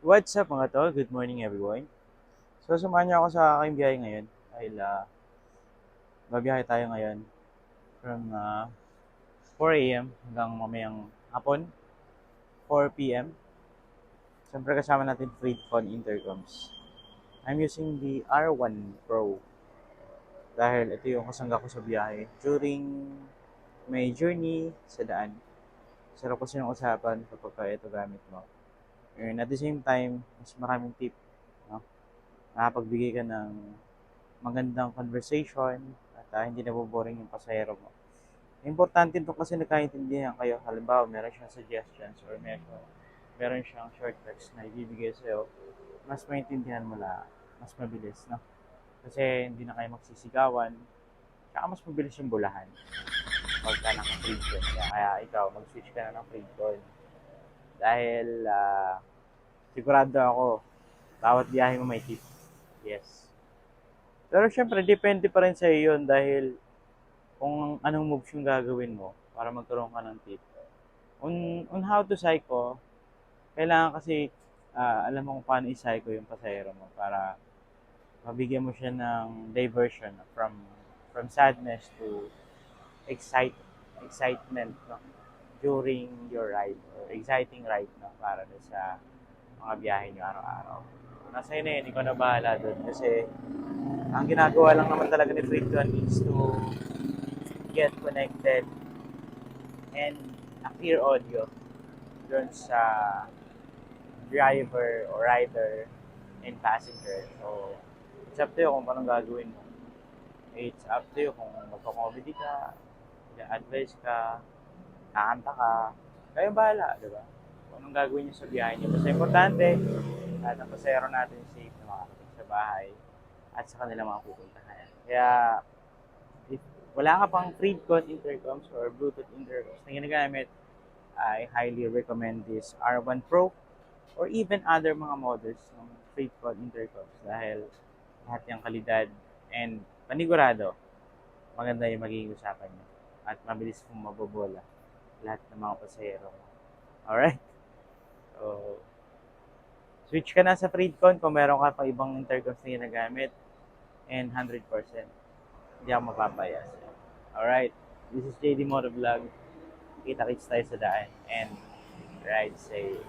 What's up mga tol? Good morning everyone. So samahan niyo ako sa aking biyahe ngayon dahil uh, babiyahe tayo ngayon from uh, 4 a.m. hanggang mamayang hapon 4 p.m. Siyempre kasama natin Freedcon intercoms. I'm using the R1 Pro dahil ito yung kasangga ko sa biyahe during my journey sa daan. Sarap kasi yung usapan kapag ka ito gamit mo. And at the same time, mas maraming tip. No? Nakapagbigay ka ng magandang conversation at ah, hindi naboboring yung pasahero mo. Importante ito kasi nagkaintindihan kayo. Halimbawa, meron siyang suggestions or meron, meron siyang shortcuts na ibibigay sa'yo. Mas maintindihan mo la, mas mabilis. No? Kasi hindi na kayo magsisigawan. Tsaka mas mabilis yung bulahan. Pagka naka-free. Kaya, ikaw, mag-switch ka na ng free. Dahil ah, sigurado ako, bawat biyahe mo may tip. Yes. Pero syempre, depende pa rin sa iyo yun dahil kung anong moves yung gagawin mo para magkaroon ka ng tip. On, on how to psycho, kailangan kasi ah, alam mo kung paano i-psycho yung pasahero mo para mabigyan mo siya ng diversion from from sadness to excite excitement no? During your ride or exciting ride no? para sa mga biyahe nyo araw-araw. Nasa yun na yun, ikaw na bahala doon kasi ang ginagawa lang naman talaga ni Freedcon is to get connected and a clear audio doon sa driver or rider and passenger. So, it's up to you kung anong gagawin mo. It's up to you kung magpa-comedy ka, advice ka, kakanta ka, kayo bahala, di ba? Kung anong gagawin niyo sa biyahe niyo. Basta importante, at ang pasayro natin safe na makakating sa bahay at sa kanila mga pupuntahan. Kaya, if wala ka pang Freedcon intercoms or Bluetooth intercoms na ginagamit, I highly recommend this R1 Pro or even other mga models ng Freedcon intercoms dahil lahat yung kalidad and panigurado maganda yung magiging usapan niyo at mabilis kong mabobola lahat ng mga pasahero mo. Alright? So, switch ka na sa Freedcon kung meron ka pa ibang intercoms na ginagamit and 100% hindi ako mapapaya sa'yo. Alright? This is JD Motovlog. Kita-kits tayo sa daan and ride safe.